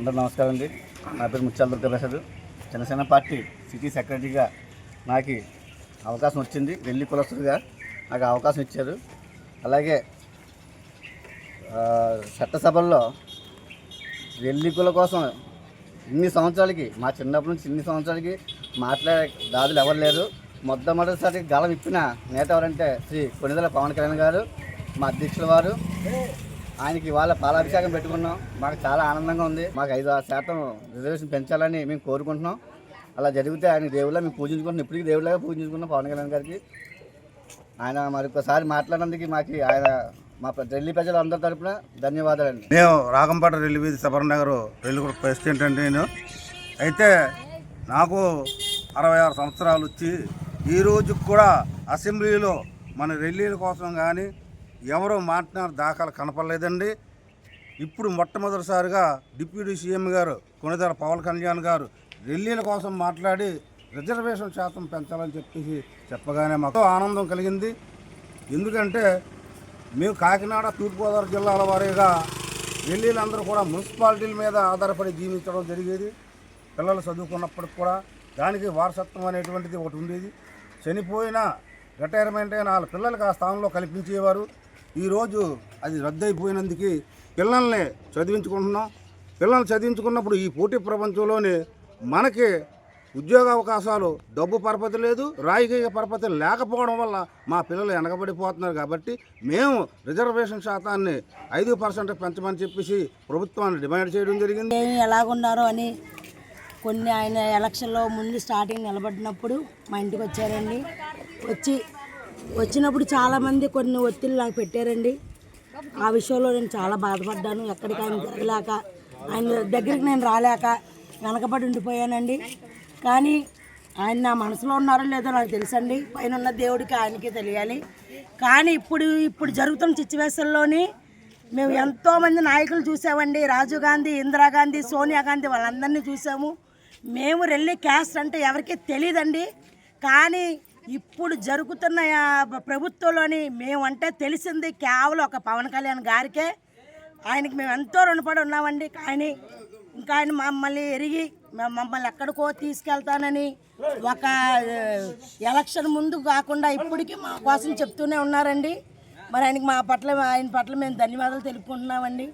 అందరూ నమస్కారం అండి. నా పేరు ముత్యాల దుర్గాప్రసాద్. జనసేన పార్టీ సిటీ సెక్రటరీగా నాకు అవకాశం వచ్చింది. వెళ్ళి కులస్తుడిగా నాకు అవకాశం ఇచ్చారు. అలాగే చట్టసభల్లో వెల్లికుల కోసం ఇన్ని సంవత్సరాలకి మా చిన్నప్పటి నుంచి ఇన్ని సంవత్సరాలకి మాట్లాడే దాదులు ఎవరు లేరు. మొట్టమొదటిసారి గళం ఇప్పిన నేత ఎవరంటే శ్రీ కొనిదల పవన్ కళ్యాణ్ గారు మా అధ్యక్షుల వారు. ఆయనకి ఇవాళ పాలాభిషేకం పెట్టుకున్నాం. మాకు చాలా ఆనందంగా ఉంది. మాకు ఐదు ఆరు శాతం రిజర్వేషన్ పెంచాలని మేము కోరుకుంటున్నాం. అలా జరిగితే ఆయన దేవుళ్ళ మేము పూజించుకుంటున్నాం. ఇప్పటికీ దేవుళ్ళగా పూజించుకున్నాం పవన్ కళ్యాణ్ గారికి. ఆయన మరొకసారి మాట్లాడినందుకు మాకు ఆయన మా ఢిల్లీ ప్రజలు అందరి తరపున ధన్యవాదాలండి. నేను రాగంపాట రైలు వీధి సబర్ నగర్ రైలు కూడా ప్రెసిడెంట్ అంటే నేను. అయితే నాకు అరవై ఆరు సంవత్సరాలు వచ్చి ఈ రోజు కూడా అసెంబ్లీలో మన రెల్లీల కోసం కానీ ఎవరో మాట్లాడిన దాఖలు కనపడలేదండి. ఇప్పుడు మొట్టమొదటిసారిగా డిప్యూటీ సీఎం గారు కొనిదల పవన్ కళ్యాణ్ గారు ఢిల్లీల కోసం మాట్లాడి రిజర్వేషన్ శాతం పెంచాలని చెప్పేసి చెప్పగానే మాకు ఆనందం కలిగింది. ఎందుకంటే మేము కాకినాడ తూర్పుగోదావరి జిల్లాల వారీగా ఢిల్లీలందరూ కూడా మున్సిపాలిటీల మీద ఆధారపడి జీవించడం జరిగేది. పిల్లలు చదువుకున్నప్పటికి కూడా దానికి వారసత్వం అనేటువంటిది ఒకటి ఉండేది. చనిపోయిన రిటైర్మెంట్ అయిన వాళ్ళ పిల్లలకి ఆ స్థానంలో కల్పించేవారు. ఈరోజు అది రద్దయిపోయినందుకు పిల్లల్ని చదివించుకుంటున్నాం. పిల్లల్ని చదివించుకున్నప్పుడు ఈ పోటీ ప్రపంచంలోనే మనకి ఉద్యోగ అవకాశాలు డబ్బు పరపతి లేదు రాజకీయ పరపతి లేకపోవడం వల్ల మా పిల్లలు వెనకబడిపోతున్నారు కాబట్టి మేము రిజర్వేషన్ శాతాన్ని ఐదు పర్సెంట్ పెంచమని చెప్పేసి ప్రభుత్వాన్ని డిమాండ్ చేయడం జరిగింది. ఏమి ఎలాగున్నారో అని కొన్ని ఆయన ఎలక్షన్లో ముందు స్టార్టింగ్ నిలబడినప్పుడు మా ఇంటికి వచ్చారండి. వచ్చి వచ్చినప్పుడు చాలామంది కొన్ని ఒత్తిళ్ళు నాకు పెట్టారండి. ఆ విషయంలో నేను చాలా బాధపడ్డాను. ఎక్కడికి ఆయన తిరగలేక ఆయన దగ్గరికి నేను రాలేక వెనకబడి ఉండిపోయానండి. కానీ ఆయన నా మనసులో ఉన్నారో లేదో నాకు తెలుసండి. పైన ఉన్న దేవుడికి ఆయనకి తెలియాలి. కానీ ఇప్పుడు ఇప్పుడు జరుగుతున్న సిచ్యువేషన్లోని మేము ఎంతో మంది నాయకులు చూసామండి. రాజీవ్ గాంధీ ఇందిరాగాంధీ సోనియా గాంధీ వాళ్ళందరినీ చూసాము. మేము రెళ్ళి క్యాస్ట్ అంటే ఎవరికీ తెలియదండి కానీ ఇప్పుడు జరుగుతున్న ప్రభుత్వంలోని మేమంటే తెలిసింది కేవలం ఒక పవన్ కళ్యాణ్ గారికే. ఆయనకి మేము ఎంతో రుణపడి ఉన్నామండి. ఆయన ఇంకా ఆయన మమ్మల్ని ఎరిగి మమ్మల్ని ఎక్కడికో తీసుకెళ్తానని ఒక ఎలక్షన్ ముందు కాకుండా ఇప్పటికీ మా కోసం చెప్తూనే ఉన్నారండి. మరి ఆయనకి మా పట్ల ఆయన పట్ల మేము ధన్యవాదాలు తెలుపుకుంటున్నామండి.